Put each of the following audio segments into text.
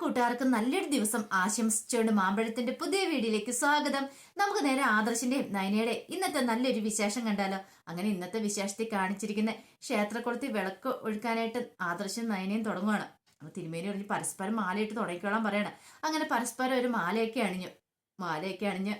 കൂട്ടുകാർക്ക് നല്ലൊരു ദിവസം ആശംസിച്ചുകൊണ്ട് മാമ്പഴത്തിന്റെ പുതിയ വീഡിയോയിലേക്ക് സ്വാഗതം. നമുക്ക് നേരെ ആദർശിന്റെയും നയനയുടെ ഇന്നത്തെ നല്ലൊരു വിശേഷം കണ്ടാലോ? അങ്ങനെ ഇന്നത്തെ വിശേഷത്തിൽ കാണിച്ചിരിക്കുന്ന ക്ഷേത്രക്കുളത്തിൽ വിളക്ക് ഒഴുക്കാനായിട്ട് ആദർശം നയനയും തുടങ്ങുകയാണ് അപ്പൊ തിരുമേനി പറഞ്ഞ് പരസ്പരം മാലയിട്ട് തുടങ്ങിക്കോളാൻ പറയണം. അങ്ങനെ പരസ്പരം ഒരു മാലയൊക്കെ അണിഞ്ഞു. മാലയൊക്കെ അണിഞ്ഞ്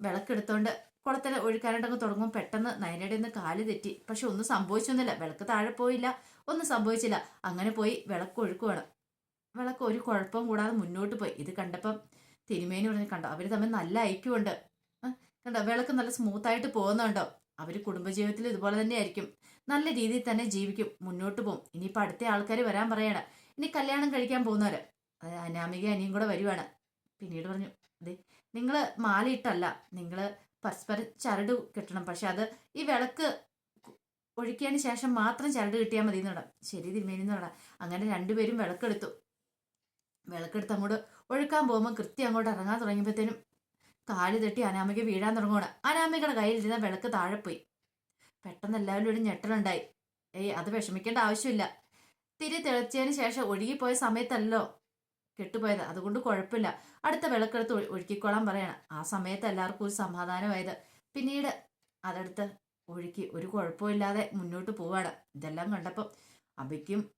വിളക്കെടുത്തോണ്ട് കുളത്തിൽ ഒഴുക്കാനായിട്ടങ്ങ് തുടങ്ങും. പെട്ടെന്ന് നയനയുടെ ഒന്ന് കാൽ തെറ്റി. പക്ഷെ ഒന്നും സംഭവിച്ചൊന്നുമില്ല. വിളക്ക് താഴെ പോയില്ല. ഒന്നും സംഭവിച്ചില്ല. അങ്ങനെ പോയി വിളക്ക് ഒഴുക്കുവാണ്. വിളക്ക് ഒരു കുഴപ്പവും കൂടാതെ മുന്നോട്ട് പോയി. ഇത് കണ്ടപ്പം തിരുമേനി പറഞ്ഞ് കണ്ടോ അവർ തമ്മിൽ നല്ല ഐക്യമുണ്ട്. കണ്ടോ വിളക്ക് നല്ല സ്മൂത്തായിട്ട് പോകുന്നുണ്ടോ അവർ കുടുംബജീവിതത്തിൽ ഇതുപോലെ തന്നെ ആയിരിക്കും നല്ല രീതിയിൽ തന്നെ ജീവിക്കും മുന്നോട്ട് പോകും. ഇനിയിപ്പോൾ അടുത്ത ആൾക്കാർ വരാൻ പറയണം. ഇനി കല്യാണം കഴിക്കാൻ പോകുന്നവര്. അനാമിക അനിയും കൂടെ വരുവാണ്. പിന്നീട് പറഞ്ഞു അതെ നിങ്ങൾ മാലയിട്ടല്ല. നിങ്ങൾ പരസ്പരം ചരട് കിട്ടണം. പക്ഷെ അത് ഈ വിളക്ക് ഒഴിക്കിയതിന് ശേഷം മാത്രം ചരട് കിട്ടിയാൽ മതി എന്ന് ശരി തിരുമേനി എന്ന് പറയാം അങ്ങനെ രണ്ടുപേരും വിളക്കെടുത്തു. വിളക്കെടുത്ത് അങ്ങോട്ട് ഒഴുക്കാൻ പോകുമ്പോൾ കൃത്യം അങ്ങോട്ട് ഇറങ്ങാൻ തുടങ്ങിയപ്പോഴത്തേനും കാൽ തട്ടി അനാമയ്ക്ക് വീഴാൻ തുടങ്ങുകയാണ് അനാമികയുടെ കയ്യിലിരുന്ന വിളക്ക് താഴെ പോയി. പെട്ടെന്ന് എല്ലാവരും ഒരു ഞെട്ടലുണ്ടായി. ഏയ് അത് വിഷമിക്കേണ്ട ആവശ്യമില്ല. തിരി തിളച്ചതിന് ശേഷം ഒഴുകിപ്പോയ സമയത്തല്ലോ കെട്ടുപോയത്. അതുകൊണ്ട് കുഴപ്പമില്ല. അടുത്ത വിളക്കെടുത്ത് ഒഴു- ഒഴുക്കിക്കോളാൻ പറയണം. ആ സമയത്ത് എല്ലാവർക്കും ഒരു സമാധാനമായത്. പിന്നീട് അതെടുത്ത് ഒഴുക്കി. ഒരു കുഴപ്പമില്ലാതെ മുന്നോട്ട് പോവാണ്. ഇതെല്ലാം കണ്ടപ്പോൾ അബിക്കും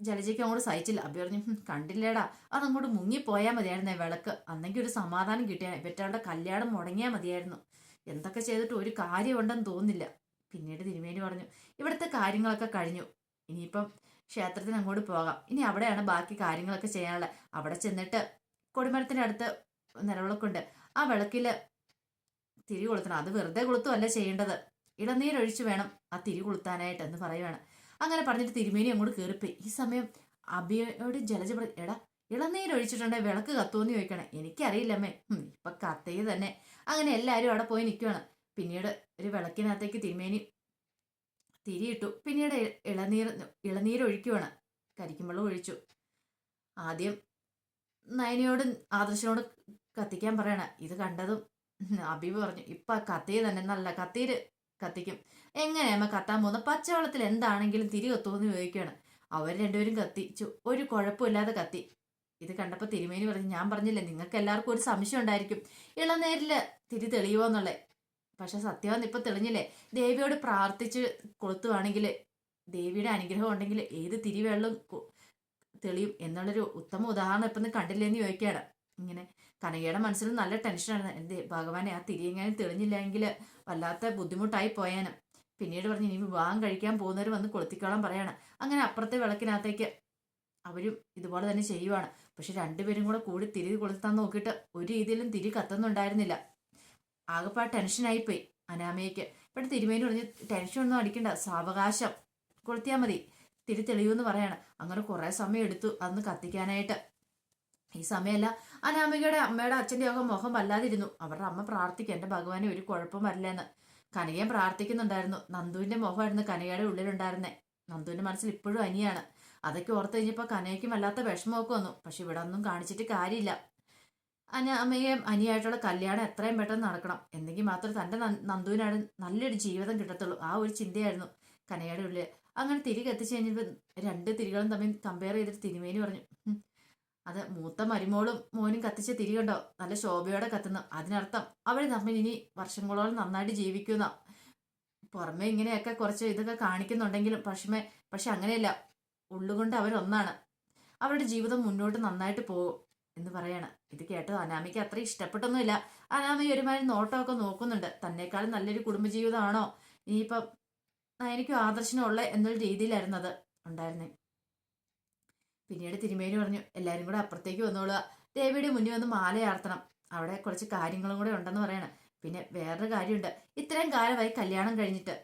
ജലജയ്ക്കും അങ്ങോട്ട് സഹിച്ചില്ല. അബി പറഞ്ഞു "ഹും, കണ്ടില്ലേടാ അതങ്ങോട്ട് മുങ്ങിപ്പോയാൽ മതിയായിരുന്നേ വിളക്ക്. അന്നെങ്കിൽ ഒരു സമാധാനം കിട്ടിയാൽ പെറ്റാളുടെ കല്യാണം മുടങ്ങിയാൽ മതിയായിരുന്നു. എന്തൊക്കെ ചെയ്തിട്ട് ഒരു കാര്യമുണ്ടെന്ന് തോന്നില്ല പിന്നീട് തിരുമേനി പറഞ്ഞു ഇവിടുത്തെ കാര്യങ്ങളൊക്കെ കഴിഞ്ഞു. ഇനിയിപ്പം ക്ഷേത്രത്തിന് അങ്ങോട്ട് പോകാം. ഇനി അവിടെയാണ് ബാക്കി കാര്യങ്ങളൊക്കെ ചെയ്യാനുള്ളത്. അവിടെ ചെന്നിട്ട് കൊടിമരത്തിന്റെ അടുത്ത് നിലവിളക്കുണ്ട്. ആ വിളക്കിൽ തിരി കൊളുത്തണം. അത് വെറുതെ കൊളുത്തുമല്ല ചെയ്യേണ്ടത്. ഇളനീരൊഴിച്ച് വേണം ആ തിരി കൊളുത്താനായിട്ട് എന്ന് പറയുവാണ്. അങ്ങനെ പറഞ്ഞിട്ട് തിരുമേനി അങ്ങോട്ട് കയറിപ്പോയി ഈ സമയം അബിയോട് ജലജ എടാ ഇളനീരൊഴിച്ചിട്ടുണ്ടെ വിളക്ക് കത്തുമെന്ന് ചോദിക്കണേ. എനിക്കറിയില്ലമ്മേ ഇപ്പൊ കത്തേ തന്നെ. അങ്ങനെ എല്ലാവരും അവിടെ പോയി നിൽക്കുകയാണ് പിന്നീട് ഒരു വിളക്കിനകത്തേക്ക് തിരുമേനി തിരിയിട്ടു. പിന്നീട് ഇളനീർ ഇളനീരൊഴിക്കുവാണ് കരിക്കുമ്പോൾ ഒഴിച്ചു. ആദ്യം നയനയോട് ആദർശനോട് കത്തിക്കാൻ പറയണ. ഇത് കണ്ടതും അബീബ് പറഞ്ഞു ഇപ്പൊ കത്തേ തന്നെ. നല്ല കത്തിയിൽ കത്തിക്കും. എങ്ങനെയമ്മ കത്താൻ പോകുന്നത്? പച്ചവെള്ളത്തിൽ എന്താണെങ്കിലും തിരി കത്തുമെന്ന് ചോദിക്കുകയാണ്. അവർ രണ്ടുപേരും കത്തിച്ചു. ഒരു കുഴപ്പമില്ലാതെ കത്തി. ഇത് കണ്ടപ്പോൾ തിരുമേനി പറഞ്ഞു ഞാൻ പറഞ്ഞില്ലേ നിങ്ങൾക്ക് എല്ലാവർക്കും ഒരു സംശയം ഉണ്ടായിരിക്കും. ഇളനേരിൽ തിരി തെളിയുമോ എന്നുള്ളത്? പക്ഷെ സത്യമെന്ന് ഇപ്പൊ തെളിഞ്ഞില്ലേ? ദേവിയോട് പ്രാർത്ഥിച്ച് കൊളുത്തുവാണെങ്കിൽ ദേവിയുടെ അനുഗ്രഹം ഉണ്ടെങ്കിൽ ഏത് തിരിവെള്ളം തെളിയും എന്നുള്ളൊരു ഉത്തമ ഉദാഹരണം ഇപ്പം കണ്ടില്ലേന്ന് ചോദിക്കുകയാണ്. ഇങ്ങനെ കനകയുടെ മനസ്സിൽ നല്ല ടെൻഷനാണ് എന്ത് ഭഗവാനെ ആ തിരിയെങ്ങാനും തെളിഞ്ഞില്ലെങ്കിൽ വല്ലാത്ത ബുദ്ധിമുട്ടായി പോയാനും. പിന്നീട് പറഞ്ഞ് ഇനി വിവാഹം കഴിക്കാൻ പോകുന്നവർ വന്ന് കൊളുത്തിക്കോളാൻ പറയാണ്. അങ്ങനെ അപ്പുറത്തെ വിളക്കിനകത്തേക്ക് അവരും ഇതുപോലെ തന്നെ ചെയ്യുവാണ്. പക്ഷെ രണ്ടുപേരും കൂടെ കൂടി തിരി കൊളുത്താൻ നോക്കിയിട്ട് ഒരു രീതിയിലും തിരി കത്തുന്നുണ്ടായിരുന്നില്ല. ആകെപ്പാ ടെൻഷനായിപ്പോയി അനാമയ്ക്ക് ഇവിടെ തിരുമേനി പറഞ്ഞ് ടെൻഷൻ ഒന്നും അടിക്കണ്ട സാവകാശം. കൊളുത്തിയാൽ മതി. തിരി തെളിയൂന്ന് പറയാണ്. അങ്ങനെ കുറേ സമയം എടുത്തു അന്ന് കത്തിക്കാനായിട്ട്. ഈ സമയമല്ല. അനാമികയുടെ അമ്മയുടെ അച്ഛന്റെ ഒക്കെ മുഖം വല്ലാതിരുന്നു. അവരുടെ അമ്മ പ്രാർത്ഥിക്കുക എന്റെ ഭഗവാനെ ഒരു കുഴപ്പം വരില്ലെന്ന്. കനകയും പ്രാർത്ഥിക്കുന്നുണ്ടായിരുന്നു. നന്ദുവിന്റെ മുഖമായിരുന്നു കനകയുടെ ഉള്ളിലുണ്ടായിരുന്നേ. നന്ദുവിന്റെ മനസ്സിൽ ഇപ്പോഴും അനിയാണ്. അതൊക്കെ ഓർത്ത് കഴിഞ്ഞപ്പോൾ കനകയ്ക്കും വല്ലാത്ത വിഷമമൊക്കെ വന്നു. പക്ഷെ ഇവിടെ ഒന്നും കാണിച്ചിട്ട് കാര്യമില്ല. അനാമയും അനിയായിട്ടുള്ള കല്യാണം എത്രയും പെട്ടെന്ന് നടക്കണം. എന്നെങ്കിൽ മാത്രമേ തന്റെ നന്ദുവിനാണ് നല്ലൊരു ജീവിതം കിട്ടത്തുള്ളൂ. ആ ഒരു ചിന്തയായിരുന്നു കനകയുടെ ഉള്ളിൽ. അങ്ങനെ തിരികെ കത്തിച്ച് കഴിഞ്ഞപ്പോൾ രണ്ട് തിരികളും തമ്മിൽ കമ്പയർ ചെയ്തിട്ട് തിരുമേനി പറഞ്ഞു "ഉം, അത് മൂത്ത മരുമോളും മോനും കത്തിച്ച തിരി കണ്ടോ? നല്ല ശോഭയോടെ കത്തുന്നു. അതിനർത്ഥം അവർ തമ്മിൽ ഇനി വർഷങ്ങളോളം നന്നായിട്ട് ജീവിക്കുന്ന. പുറമെ ഇങ്ങനെയൊക്കെ കുറച്ച് ഇതൊക്കെ കാണിക്കുന്നുണ്ടെങ്കിലും പക്ഷേ പക്ഷെ അങ്ങനെയല്ല. ഉള്ളുകൊണ്ട് അവരൊന്നാണ്. അവരുടെ ജീവിതം മുന്നോട്ട് നന്നായിട്ട് പോകും എന്ന് പറയാണ്. ഇത് കേട്ടത് അനാമിക്ക് അത്ര ഇഷ്ടപ്പെട്ടൊന്നുമില്ല. അനാമി ഒരുമാതിരി നോട്ടമൊക്കെ നോക്കുന്നുണ്ട്. തന്നെക്കാളും നല്ലൊരു കുടുംബജീവിതമാണോ? ഇനിയിപ്പം എനിക്കും ആദർശനമുള്ള എന്നൊരു രീതിയിലായിരുന്നു അത് ഉണ്ടായിരുന്നേ. പിന്നീട് തിരുമേനി പറഞ്ഞു എല്ലാവരും കൂടെ അപ്പുറത്തേക്ക് വന്നോളുക. ദേവിയുടെ മുന്നിൽ വന്ന് മാലയാർത്തണം. അവിടെ കുറച്ച് കാര്യങ്ങളും കൂടെ ഉണ്ടെന്ന് പറയണം. പിന്നെ വേറൊരു കാര്യമുണ്ട്. ഇത്രയും കാലമായി കല്യാണം കഴിഞ്ഞിട്ട്.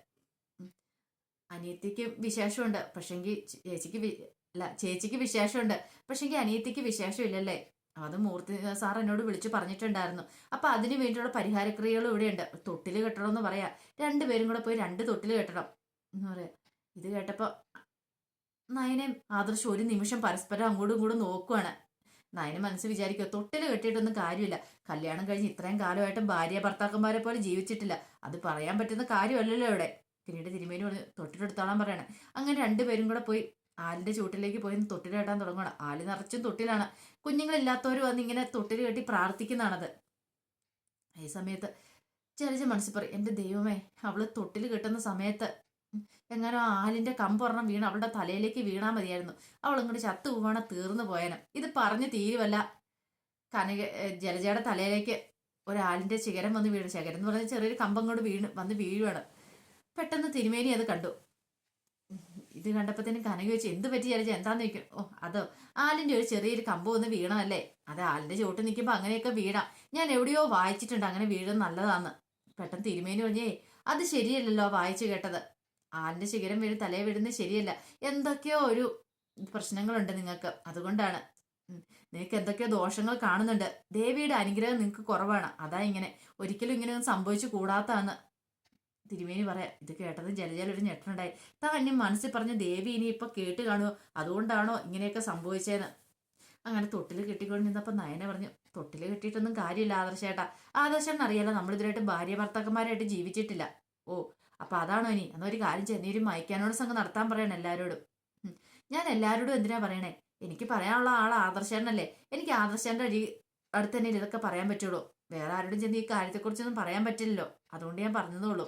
അനിയത്തിക്ക് വിശേഷമുണ്ട്. പക്ഷെങ്കിൽ ചേച്ചിക്ക് അല്ല ചേച്ചിക്ക് വിശേഷമുണ്ട്. പക്ഷെങ്കിൽ അനിയത്തിക്ക് വിശേഷമില്ലല്ലേ? അത് മൂർത്തി സാർ എന്നോട് വിളിച്ചു പറഞ്ഞിട്ടുണ്ടായിരുന്നു. അപ്പൊ അതിന് വേണ്ടിയുള്ള പരിഹാരക്രിയകളും ഇവിടെയുണ്ട്. തൊട്ടിൽ കെട്ടണമെന്ന് പറയാ. രണ്ടുപേരും കൂടെ പോയി രണ്ട് തൊട്ടിൽ കെട്ടണം എന്ന് പറയാ. ഇത് കേട്ടപ്പോ നയനയും ആദർശം ഒരു നിമിഷം പരസ്പരം അങ്ങോട്ടും ഇങ്ങോട്ടും നോക്കുവാണ്. നയന മനസ്സ് വിചാരിക്കുക തൊട്ടിൽ കെട്ടിയിട്ടൊന്നും കാര്യമില്ല. കല്യാണം കഴിഞ്ഞ് ഇത്രയും കാലമായിട്ടും ഭാര്യ ഭർത്താക്കന്മാരെ പോലെ ജീവിച്ചിട്ടില്ല. അത് പറയാൻ പറ്റുന്ന കാര്യമല്ലല്ലോ ഇവിടെ. പിന്നീട് തിരുമേനി പറഞ്ഞു തൊട്ടിലെടുത്തോളാൻ പറയണേ. അങ്ങനെ രണ്ടുപേരും കൂടെ പോയി ആലിന്റെ ചൂട്ടിലേക്ക് പോയി തൊട്ടിൽ കെട്ടാൻ തുടങ്ങണം ആൽ നിറച്ചും തൊട്ടിലാണ്. കുഞ്ഞുങ്ങളില്ലാത്തവർ വന്ന് ഇങ്ങനെ തൊട്ടിൽ കെട്ടി പ്രാർത്ഥിക്കുന്നതാണത്. ഈ സമയത്ത് ചെറിയ മനസ്സിൽ പറയും എന്റെ ദൈവമേ അവൾ തൊട്ടിൽ കെട്ടുന്ന സമയത്ത് എങ്ങനെ ആ ആലിന്റെ കമ്പൊരെണ്ണം വീണ് അവളുടെ തലയിലേക്ക് വീണാൽ മതിയായിരുന്നു. അവൾ ഇങ്ങോട്ട് ചത്തു പോവാണ തീർന്നു പോയേനെ. ഇത് പറഞ്ഞു തീരുവല്ല. കനക ജലജയുടെ തലയിലേക്ക് ഒരാലിന്റെ ശിഖരം വന്ന് വീണു. ശിഖരം എന്ന് പറഞ്ഞാൽ ചെറിയൊരു കമ്പം കൊണ്ട് വീണ് വന്ന് വീഴുവാണ്. പെട്ടെന്ന് തിരുമേനി അത് കണ്ടു. ഇത് കണ്ടപ്പോഴത്തേനും കനക വെച്ച് എന്ത് പറ്റി ജലജ? എന്താന്ന് ചോദിക്കും? ഓ അതോ ആലിന്റെ ഒരു ചെറിയൊരു കമ്പ് വന്ന് വീണമല്ലേ അത് ആലിന്റെ ചോട്ട് നിൽക്കുമ്പോൾ അങ്ങനെയൊക്കെ വീഴാം ഞാൻ എവിടെയോ വായിച്ചിട്ടുണ്ട് അങ്ങനെ വീഴുന്നത് നല്ലതാന്ന്. പെട്ടെന്ന് തിരുമേനി പറഞ്ഞേ അത് ശരിയല്ലല്ലോ വായിച്ചു കേട്ടത്. ആലിന്റെ ശിഖരം വീഴും തലയെ വീഴുന്നത് ശരിയല്ല. എന്തൊക്കെയോ ഒരു പ്രശ്നങ്ങളുണ്ട് നിങ്ങൾക്ക്. അതുകൊണ്ടാണ്. നിനക്ക് എന്തൊക്കെയോ ദോഷങ്ങൾ കാണുന്നുണ്ട്. ദേവിയുടെ അനുഗ്രഹം നിങ്ങൾക്ക് കുറവാണ്. അതാ ഇങ്ങനെ. ഒരിക്കലും ഇങ്ങനെ ഒന്നും സംഭവിച്ചു കൂടാത്തതാണ് തിരുമേനി പറയാം. ഇത് കേട്ടത് ജലജല ഒരു ഞെട്ടനുണ്ടായി ഇനി മനസ്സിൽ പറഞ്ഞ ദേവി ഇനി ഇപ്പൊ കേട്ട് കാണുമോ അതുകൊണ്ടാണോ ഇങ്ങനെയൊക്കെ സംഭവിച്ചതെന്ന് അങ്ങനെ തൊട്ടിൽ കെട്ടിക്കൊണ്ട് നിന്നപ്പോൾ നയന പറഞ്ഞു തൊട്ടിൽ കെട്ടിയിട്ടൊന്നും കാര്യമില്ല ആദർശേട്ടാ. ആദർശം അറിയാലോ നമ്മൾ ഇതുവരായിട്ട് ഭാര്യ ഭർത്താക്കന്മാരായിട്ട് ജീവിച്ചിട്ടില്ല. ഓ അപ്പൊ അതാണോ ഇനി? എന്നാ ഒരു കാര്യം ചെന്നീര് മയക്കാനോട് സംഘം നടത്താൻ പറയണം എല്ലാവരോടും ഞാൻ എല്ലാവരോടും എന്തിനാ പറയണേ? എനിക്ക് പറയാനുള്ള ആൾ ആദർശേട്ടനല്ലേ? എനിക്ക് ആദർശേട്ടന്റെ അടി അടുത്ത് തന്നെ ഇതൊക്കെ പറയാൻ പറ്റുള്ളൂ. വേറെ ആരോടും ചെന്ന് ഈ കാര്യത്തെക്കുറിച്ചൊന്നും പറയാൻ പറ്റില്ലല്ലോ. അതുകൊണ്ട് ഞാൻ പറഞ്ഞതേ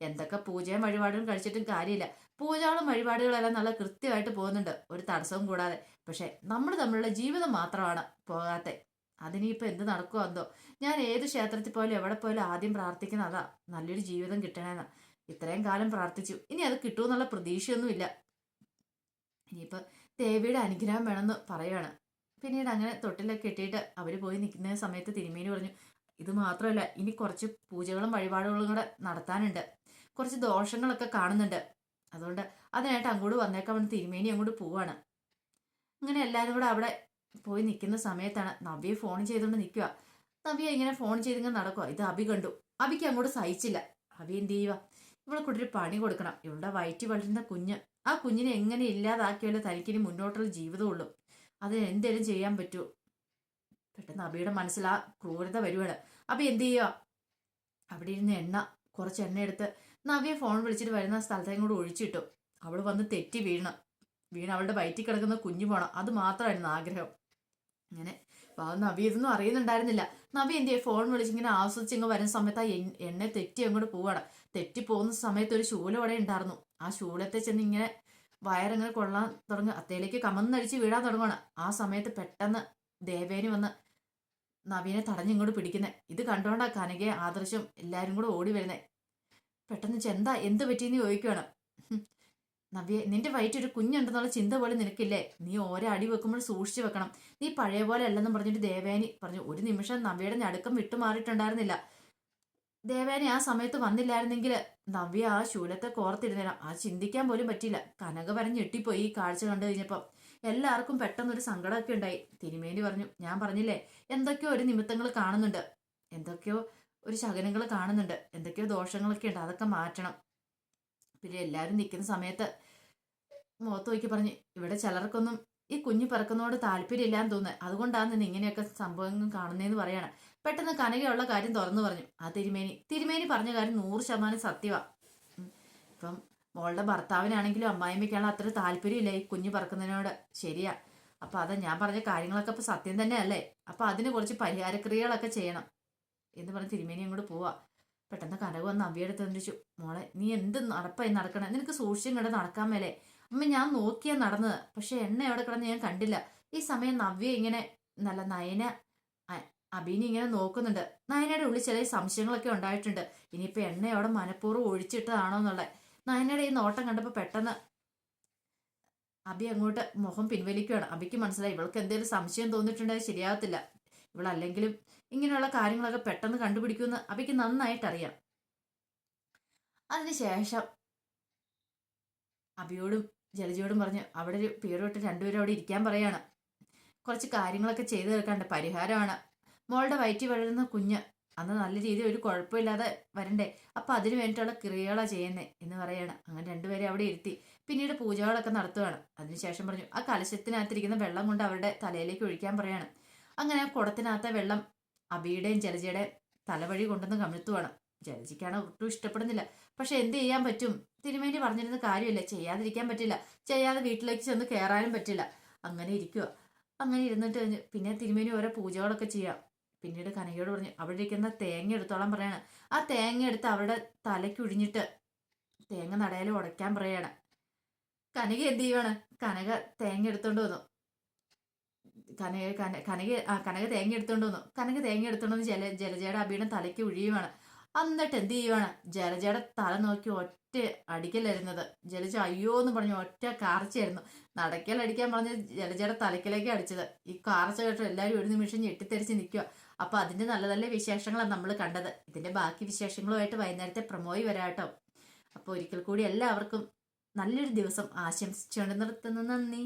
എന്തൊക്കെ പൂജയും വഴിപാടും കഴിച്ചിട്ടും കാര്യമില്ല. പൂജകളും വഴിപാടുകളെല്ലാം നല്ല കൃത്യമായിട്ട് പോകുന്നുണ്ട്. ഒരു തടസ്സവും കൂടാതെ. പക്ഷെ നമ്മൾ തമ്മിലുള്ള ജീവിതം മാത്രമാണ് പോകാത്തെ. അതിനിപ്പോൾ എന്ത് നടക്കുമോ എന്തോ. ഞാൻ ഏത് ക്ഷേത്രത്തിൽ പോയാലും എവിടെ പോയാലും ആദ്യം പ്രാർത്ഥിക്കുന്ന അതാ. നല്ലൊരു ജീവിതം കിട്ടണമെന്ന് ഇത്രയും കാലം പ്രാർത്ഥിച്ചു. ഇനി അത് കിട്ടുമെന്നുള്ള പ്രതീക്ഷയൊന്നുമില്ല. ഇനിയിപ്പോൾ ദേവിയുടെ അനുഗ്രഹം വേണമെന്ന് പറയുകയാണ് പിന്നീട് അങ്ങനെ തൊട്ടിലൊക്കെ കെട്ടിയിട്ട് അവർ പോയി നിൽക്കുന്ന സമയത്ത് തിരുമേനി പറഞ്ഞു ഇത് മാത്രമല്ല ഇനി കുറച്ച് പൂജകളും വഴിപാടുകളും കൂടെ നടത്താനുണ്ട്. കുറച്ച് ദോഷങ്ങളൊക്കെ കാണുന്നുണ്ട്. അതുകൊണ്ട് അതിനായിട്ട് അങ്ങോട്ട് വന്നേക്കാൻ വേണ്ടി തിരുമേനി അങ്ങോട്ട് പോവാണ്. അങ്ങനെ എല്ലാവരും കൂടെ അവിടെ പോയി നിൽക്കുന്ന സമയത്താണ് നവ്യെ ഫോൺ ചെയ്തുകൊണ്ട് നിൽക്കുക. നവ്യ ഇങ്ങനെ ഫോൺ ചെയ്തിങ്ങനെ നടക്കുക ഇത് അഭി കണ്ടു. അഭിക്ക് അങ്ങോട്ട് സഹിച്ചില്ല. അഭി എന്ത് ചെയ്യുക ഇവളെ കൂടെ പണി കൊടുക്കണം. ഇവളുടെ വയറ്റി വളരുന്ന കുഞ്ഞ്. ആ കുഞ്ഞിനെ എങ്ങനെ ഇല്ലാതാക്കിയാലും തനിക്കിനി മുന്നോട്ടുള്ള ജീവിതമുള്ളൂ. അതിന് എന്തേലും ചെയ്യാൻ പറ്റൂ. പെട്ടെന്ന് അബിയുടെ മനസ്സിൽ ആ ക്രൂരത വരുവാണ്. അബി എന്ത് ചെയ്യുക അവിടെ ഇരുന്ന് എണ്ണ കുറച്ച് എണ്ണ എടുത്ത് നവിയെ ഫോൺ വിളിച്ചിട്ട് വരുന്ന സ്ഥലത്തേക്കും കൂടെ ഒഴിച്ചിട്ടു. അവൾ വന്ന് തെറ്റി വീണ്. വീണ് അവളുടെ വയറ്റിൽ കിടക്കുന്ന കുഞ്ഞു പോണം. അത് മാത്രമായിരുന്നു ആഗ്രഹം. അങ്ങനെ പാവം നവി ഇതൊന്നും അറിയുന്നുണ്ടായിരുന്നില്ല. നവി എന്ത് ചെയ്യും? ഫോൺ വിളിച്ചിങ്ങനെ ഇങ്ങനെ വരുന്ന സമയത്ത് ആ എണ്ണ തെറ്റി അങ്ങോട്ട് പോവാണ്. തെറ്റി പോകുന്ന സമയത്ത് ഒരു ശൂലം ഉണ്ടായിരുന്നു. ആ ശൂലത്തെ ചെന്ന് ഇങ്ങനെ വയറിങ്ങനെ കൊള്ളാൻ തുടങ്ങുക അത്തേലേക്ക് കമന്നടിച്ച് വീഴാൻ തുടങ്ങുകയാണ് ആ സമയത്ത് പെട്ടെന്ന് ദേവേനി വന്ന് നവീനെ തടഞ്ഞിങ്ങോട്ട് പിടിക്കുന്നത് ഇത് കണ്ടോണ്ടാ കനകയെ ആദർശം എല്ലാവരും കൂടെ ഓടി വരുന്നത് പെട്ടെന്ന് ചെന്താ എന്ത് പറ്റിയെന്ന് ചോദിക്കുകയാണ് നവ്യ നിന്റെ വയറ്റിൽ ഒരു കുഞ്ഞുണ്ടെന്നുള്ള ചിന്ത പോലും നിനക്കില്ലേ? നീ ഓരോ അടി വെക്കുമ്പോൾ സൂക്ഷിച്ചു വെക്കണം. നീ പഴയ പോലെ അല്ലെന്നും പറഞ്ഞിട്ട് ദേവേനി പറഞ്ഞു. ഒരു നിമിഷം നവ്യയുടെ ഞടുക്കം വിട്ടുമാറിയിട്ടുണ്ടായിരുന്നില്ല. ദേവേനി ആ സമയത്ത് വന്നില്ലായിരുന്നെങ്കിൽ നവ്യ ആ ശൂലത്തെ കോർത്തിരുന്നേരം ആ ചിന്തിക്കാൻ പോലും പറ്റിയില്ല. കനക പറഞ്ഞ് ഞെട്ടിപ്പോയി ഈ കാഴ്ച കണ്ടു കഴിഞ്ഞപ്പോൾ എല്ലാവർക്കും പെട്ടെന്നൊരു സങ്കടമൊക്കെ ഉണ്ടായി. തിരുമേനി പറഞ്ഞു ഞാൻ പറഞ്ഞില്ലേ എന്തൊക്കെയോ ഒരു നിമിത്തങ്ങൾ കാണുന്നുണ്ട്. എന്തൊക്കെയോ ഒരു ശകനങ്ങൾ കാണുന്നുണ്ട്. എന്തൊക്കെയോ ദോഷങ്ങളൊക്കെ ഉണ്ട്. അതൊക്കെ മാറ്റണം. പിന്നെ എല്ലാവരും നിൽക്കുന്ന സമയത്ത് മുഖത്ത് നോക്കി പറഞ്ഞു ഇവിടെ ചിലർക്കൊന്നും ഈ കുഞ്ഞു പിറക്കുന്നതോട് താല്പര്യമില്ലാന്ന് തോന്നുന്നത് അതുകൊണ്ടാണ് നിന്ന് ഇങ്ങനെയൊക്കെ സംഭവങ്ങൾ കാണുന്നതെന്ന് പറയാണ്. പെട്ടെന്ന് കനകയുള്ള കാര്യം തുറന്നു പറഞ്ഞു. ആ തിരുമേനി. തിരുമേനി പറഞ്ഞ കാര്യം നൂറ് ശതമാനം സത്യമാ ഉം. ഇപ്പം മോളുടെ ഭർത്താവിനാണെങ്കിലും അമ്മായിമ്മയ്ക്കാണ് അത്ര താല്പര്യമില്ല ഈ കുഞ്ഞു പറക്കുന്നതിനോട്. ശരിയാ. അപ്പൊ അതാ ഞാൻ പറഞ്ഞ കാര്യങ്ങളൊക്കെ ഇപ്പൊ സത്യം തന്നെ അല്ലേ അപ്പൊ അതിന് കുറച്ച് പരിഹാരക്രിയകളൊക്കെ ചെയ്യണം എന്ന് പറഞ്ഞ് തിരുമേനി അങ്ങോട്ട് പോവാ. പെട്ടെന്ന് കനക വന്ന് അവിയെടുത്ത് ചോദിച്ചു മോളെ നീ എന്ത് നടപ്പായി നടക്കണേ? നിനക്ക് സൂക്ഷിച്ചും കണ്ട് നടക്കാൻ മേലെ. അമ്മ ഞാൻ നോക്കിയാ നടന്നത്. പക്ഷെ എണ്ണ എവിടെ കിടന്ന് ഞാൻ കണ്ടില്ല. ഈ സമയം നവ്യ ഇങ്ങനെ നല്ല നയന അബീനെ ഇങ്ങനെ നോക്കുന്നുണ്ട്. നയനയുടെ ഉള്ളിൽ ചെറിയ സംശയങ്ങളൊക്കെ ഉണ്ടായിട്ടുണ്ട്. ഇനിയിപ്പോ എണ്ണ അവിടെ മനഃപൂർവം ഒഴിച്ചിട്ടതാണോ എന്നുള്ളത്. നയനയുടെ ഈ നോട്ടം കണ്ടപ്പോൾ പെട്ടെന്ന് അബി അങ്ങോട്ട് മുഖം പിൻവലിക്കുകയാണ്. അബിക്ക് മനസ്സിലായി ഇവൾക്ക് എന്തെങ്കിലും സംശയം തോന്നിയിട്ടുണ്ടെങ്കിൽ ശരിയാകത്തില്ല ഇവളല്ലെങ്കിലും ഇങ്ങനെയുള്ള കാര്യങ്ങളൊക്കെ പെട്ടെന്ന് കണ്ടുപിടിക്കുമെന്ന് അബിക്ക് നന്നായിട്ട് അറിയാം. അതിനുശേഷം അബിയോടും ജലജയോടും പറഞ്ഞ് അവിടെ ഒരു പേരോട്ട് രണ്ടുപേരും അവിടെ ഇരിക്കാൻ പറയാണ്. കുറച്ച് കാര്യങ്ങളൊക്കെ ചെയ്തു തീർക്കാണ്ട് പരിഹാരമാണ്. മോളുടെ വയറ്റി വളരുന്ന കുഞ്ഞ്. അന്ന് നല്ല രീതിയിൽ ഒരു കുഴപ്പമില്ലാതെ വരണ്ടേ. അപ്പൊ അതിന് വേണ്ടിയിട്ടുള്ള ക്രിയകളാ ചെയ്യുന്നേ എന്ന് പറയാണ്. അങ്ങനെ രണ്ടുപേരെ അവിടെ ഇരുത്തി. പിന്നീട് പൂജകളൊക്കെ നടത്തുകയാണ് അതിനുശേഷം പറഞ്ഞു ആ കലശത്തിനകത്തിരിക്കുന്ന വെള്ളം കൊണ്ട് അവരുടെ തലയിലേക്ക് ഒഴിക്കാൻ പറയാണ്. അങ്ങനെ കുടത്തിനകത്തെ വെള്ളം അബിയുടെയും ജലജയുടെയും തലവഴി കൊണ്ടുവന്ന് കമിഴ്ത്തുവാണ്. ജലജിക്കാണ് ഒട്ടും ഇഷ്ടപ്പെടുന്നില്ല. പക്ഷെ എന്ത് ചെയ്യാൻ പറ്റും? തിരുമേനി പറഞ്ഞിരുന്ന കാര്യമില്ല? ചെയ്യാതിരിക്കാൻ പറ്റില്ല. ചെയ്യാതെ വീട്ടിലേക്ക് ചെന്ന് കയറാനും പറ്റില്ല. അങ്ങനെ ഇരിക്കുക അങ്ങനെ ഇരുന്നിട്ട് പിന്നെ തിരുമേനി ഓരോ പൂജകളൊക്കെ ചെയ്യാം. പിന്നീട് കനകയോട് പറഞ്ഞു അവിടെ ഇരിക്കുന്ന തേങ്ങ എടുത്തോളം പറയാണ്. ആ തേങ്ങ എടുത്ത് തലയ്ക്ക് ഉഴിഞ്ഞിട്ട് തേങ്ങ നടയിൽ ഉടയ്ക്കാൻ പറയാണ്. കനക എന്ത് ചെയ്യുവാണ്? കനക തേങ്ങ എടുത്തോണ്ട് വന്നു. കനക കന കനക ആ കനക തേങ്ങ എടുത്തോണ്ട് വന്നു. കനക തേങ്ങ എടുത്തോണ്ട് ജല ജലജയുടെ അബിയുടെ തലയ്ക്ക് ഒഴിയുവാണ് എന്നിട്ട് എന്ത് ചെയ്യുവാണ്? ജലജയുടെ തല നോക്കി ഒറ്റ അടിക്കലായിരുന്നത് ജലജ അയ്യോ എന്ന് പറഞ്ഞു ഒറ്റ കാർച്ചയായിരുന്നു. നടക്കൽ അടിക്കാൻ പറഞ്ഞ് ജലജയുടെ തലക്കിലേക്ക് അടിച്ചത്. ഈ കാർച്ച കേട്ടോ എല്ലാവരും ഒരു നിമിഷം ഞെട്ടിത്തെറിച്ച് നിൽക്കുക അപ്പൊ അതിന്റെ നല്ല നല്ല വിശേഷങ്ങളാണ് നമ്മൾ കണ്ടത്. ഇതിന്റെ ബാക്കി വിശേഷങ്ങളുമായിട്ട് വൈകുന്നേരത്തെ പ്രമോയി വരാട്ടോ. അപ്പോൾ ഒരിക്കൽ കൂടി എല്ലാവർക്കും നല്ലൊരു ദിവസം ആശംസിച്ചുകൊണ്ട് നിർത്തുന്നു. നന്ദി.